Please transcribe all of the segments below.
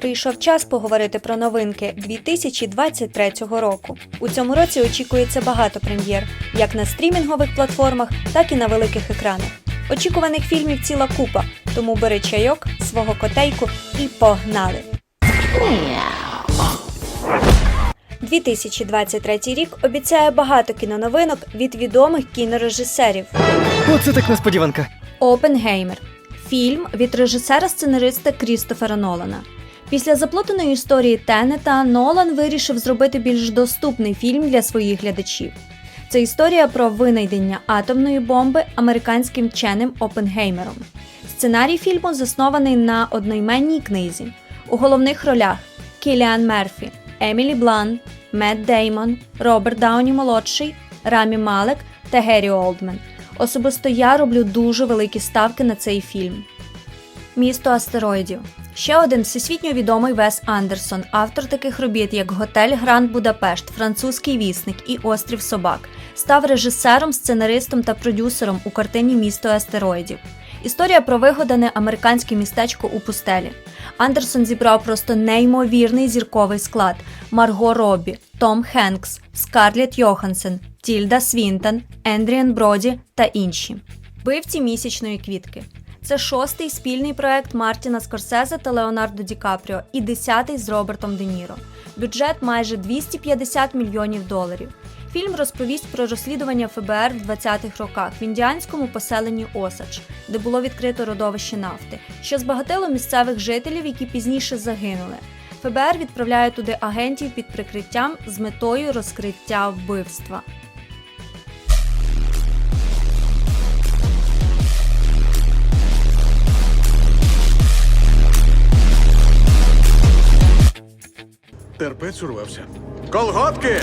Прийшов час поговорити про новинки 2023 року. У цьому році очікується багато прем'єр, як на стрімінгових платформах, так і на великих екранах. Очікуваних фільмів ціла купа, тому бери чайок, свого котейку і погнали! 2023 рік обіцяє багато кіноновинок від відомих кінорежисерів. Оце так несподіванка. Опенгеймер фільм від режисера-сценариста Крістофера Нолана. Після заплутаної історії Тенета Нолан вирішив зробити більш доступний фільм для своїх глядачів. Це історія про винайдення атомної бомби американським вченим Опенгеймером. Сценарій фільму заснований на одноіменній книзі. У головних ролях Кіліан Мерфі, Емілі Блант, Мет Деймон, Роберт Дауні молодший, Рамі Малек та Геррі Олдмен. Особисто я роблю дуже великі ставки на цей фільм. Місто астероїдів. Ще один всесвітньо відомий Вес Андерсон, автор таких робіт, як Готель Гранд Будапешт, Французький вісник і Острів Собак, став режисером, сценаристом та продюсером у картині Місто астероїдів. Історія про вигадане американське містечко у пустелі. Андерсон зібрав просто неймовірний зірковий склад: Марго Робі, Том Хенкс, Скарлетт Йохансен, Тільда Свінтон, Ендріан Броді та інші. Вбивці місячної квітки. Це шостий спільний проект Мартіна Скорсезе та Леонардо Ді Капріо і десятий з Робертом Де Ніро. Бюджет майже 250 мільйонів доларів. Фільм розповість про розслідування ФБР в 20-х роках в індіанському поселенні Осач, де було відкрито родовище нафти, що збагатило місцевих жителів, які пізніше загинули. ФБР відправляє туди агентів під прикриттям з метою розкриття вбивства. Терпець урвався. Колготки!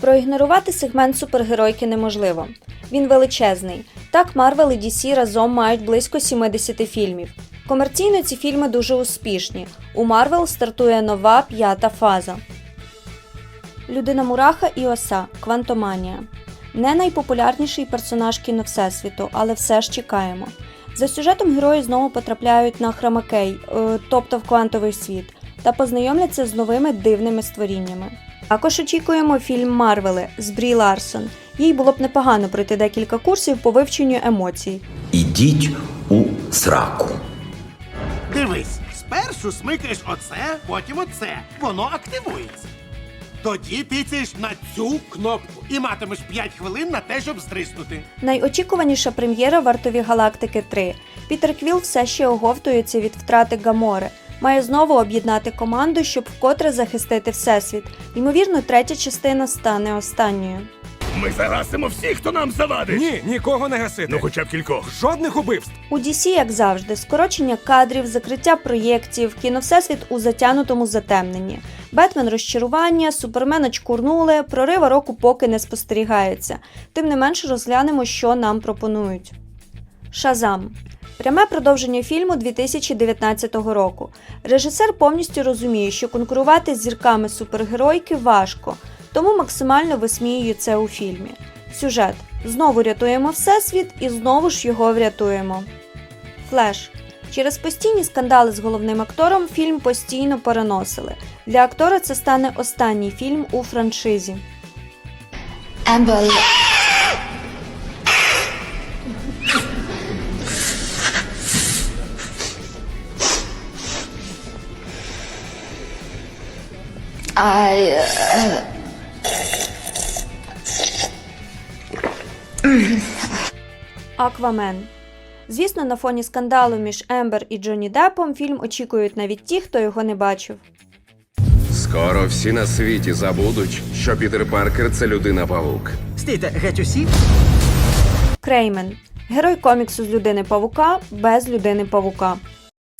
Проігнорувати сегмент супергеройки неможливо. Він величезний. Так Марвел і DC разом мають близько 70 фільмів. Комерційно ці фільми дуже успішні. У Марвел стартує нова п'ята фаза. Людина Мураха і Оса Квантоманія. Не найпопулярніший персонаж кіно Всесвіту, але все ж чекаємо. За сюжетом герої знову потрапляють на Хромакей, е, тобто в квантовий світ, та познайомляться з новими дивними створіннями. Також очікуємо фільм Марвели з Брі Ларсон. Їй було б непогано пройти декілька курсів по вивченню емоцій. Ідіть у сраку. Дивись, спершу смикаєш оце, потім оце. Воно активується. Тоді тицяєш на цю кнопку і матимеш 5 хвилин на те, щоб здриснути. Найочікуваніша прем'єра Вартові Галактики 3. Пітер Квіл все ще оговтується від втрати Гамори. Має знову об'єднати команду, щоб вкотре захистити Всесвіт. Ймовірно, третя частина стане останньою. Ми загасимо всіх, хто нам завадить. Ні, нікого не гасити. Ну, хоча б кількох. Жодних убивств. У DC, як завжди, скорочення кадрів, закриття проєктів, кіно Всесвіт у затянутому затемненні. Бетмен розчарування, Супермен очкурнули, прорива року поки не спостерігається. Тим не менше розглянемо, що нам пропонують. Шазам. Пряме продовження фільму 2019 року. Режисер повністю розуміє, що конкурувати з зірками супергеройки важко, тому максимально висміює це у фільмі. Сюжет: знову рятуємо всесвіт і знову ж його врятуємо. Флеш. Через постійні скандали з головним актором фільм постійно переносили. Для актора це стане останній фільм у франшизі. Amber. I. Uh, Аквамен. Звісно, на фоні скандалу між Ембер і Джонні Деппом фільм очікують навіть ті, хто його не бачив. Скоро всі на світі забудуть, що Пітер Паркер це людина павук. Стійте, геть усі? Креймен. Герой коміксу з людини павука без людини павука.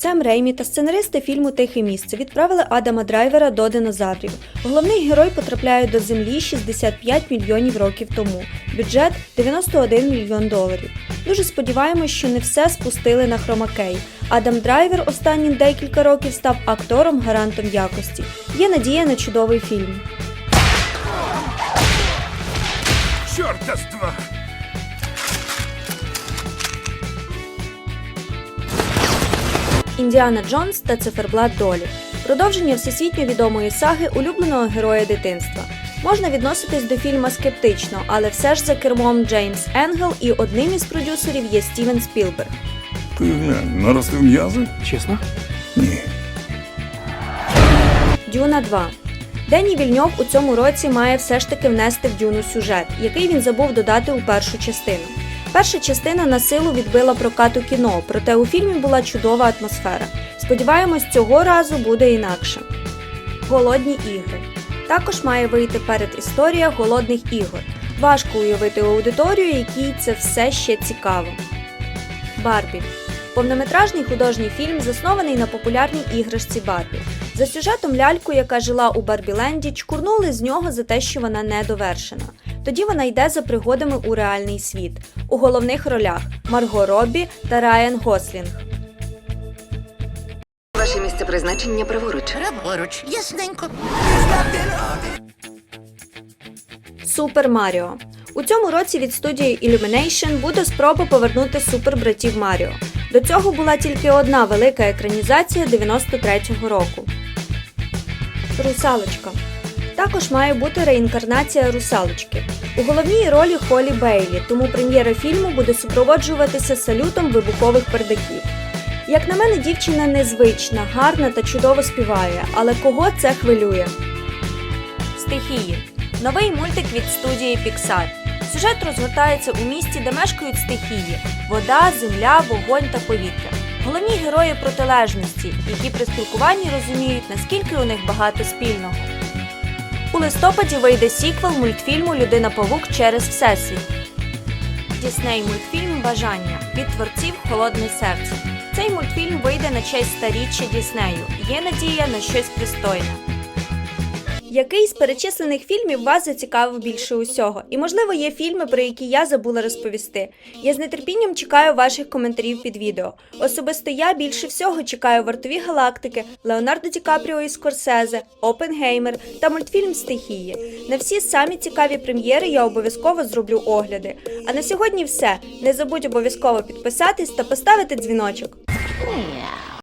Сем Реймі та сценаристи фільму Тихе місце відправили Адама Драйвера до динозаврів. Головний герой потрапляє до землі 65 мільйонів років тому. Бюджет 91 мільйон доларів. Дуже сподіваємось, що не все спустили на хромакей. Адам Драйвер останні декілька років став актором гарантом якості. Є надія на чудовий фільм. Чорта Індіана Джонс та циферблат долі. Продовження всесвітньо відомої саги улюбленого героя дитинства. Можна відноситись до фільма скептично, але все ж за кермом Джеймс Енгел і одним із продюсерів є Стівен Спілберг. Ти глянь, наростив м'язи? Чесно? Ні. Дюна 2. Дені Вільньов у цьому році має все ж таки внести в Дюну сюжет, який він забув додати у першу частину. Перша частина на силу відбила прокат у кіно, проте у фільмі була чудова атмосфера. Сподіваємось, цього разу буде інакше. Голодні ігри. Також має вийти перед історія голодних ігор. Важко уявити аудиторію, якій це все ще цікаво. Барбі. Повнометражний художній фільм заснований на популярній іграшці Барбі. За сюжетом ляльку, яка жила у Барбіленді, чкурнули з нього за те, що вона недовершена. Тоді вона йде за пригодами у реальний світ. У головних ролях Марго Роббі та Райан Гослінг. Ваше місце призначення праворуч. Праворуч, ясненько. Супер Маріо. У цьому році від студії Illumination буде спроба повернути супер братів Маріо. До цього була тільки одна велика екранізація 93-го року. Русалочка. Також має бути реінкарнація русалочки. У головній ролі Холі Бейлі, тому прем'єра фільму буде супроводжуватися салютом вибухових пердаків. Як на мене, дівчина незвична, гарна та чудово співає, але кого це хвилює? Стихії. Новий мультик від студії Pixar. Сюжет розгортається у місті, де мешкають стихії: вода, земля, вогонь та повітря. Головні герої протилежності, які при спілкуванні розуміють, наскільки у них багато спільного. У листопаді вийде сіквел мультфільму Людина Павук через Всесвіт. Дісней мультфільм Бажання від творців Холодне серце. Цей мультфільм вийде на честь старіччя Діснею. Є надія на щось пристойне. Який з перечислених фільмів вас зацікавив більше усього? І можливо є фільми, про які я забула розповісти. Я з нетерпінням чекаю ваших коментарів під відео. Особисто я більше всього чекаю вартові галактики, Леонардо Ді Капріо і Скорсезе, Опенгеймер та мультфільм Стихії. На всі самі цікаві прем'єри я обов'язково зроблю огляди. А на сьогодні все. Не забудь обов'язково підписатись та поставити дзвіночок.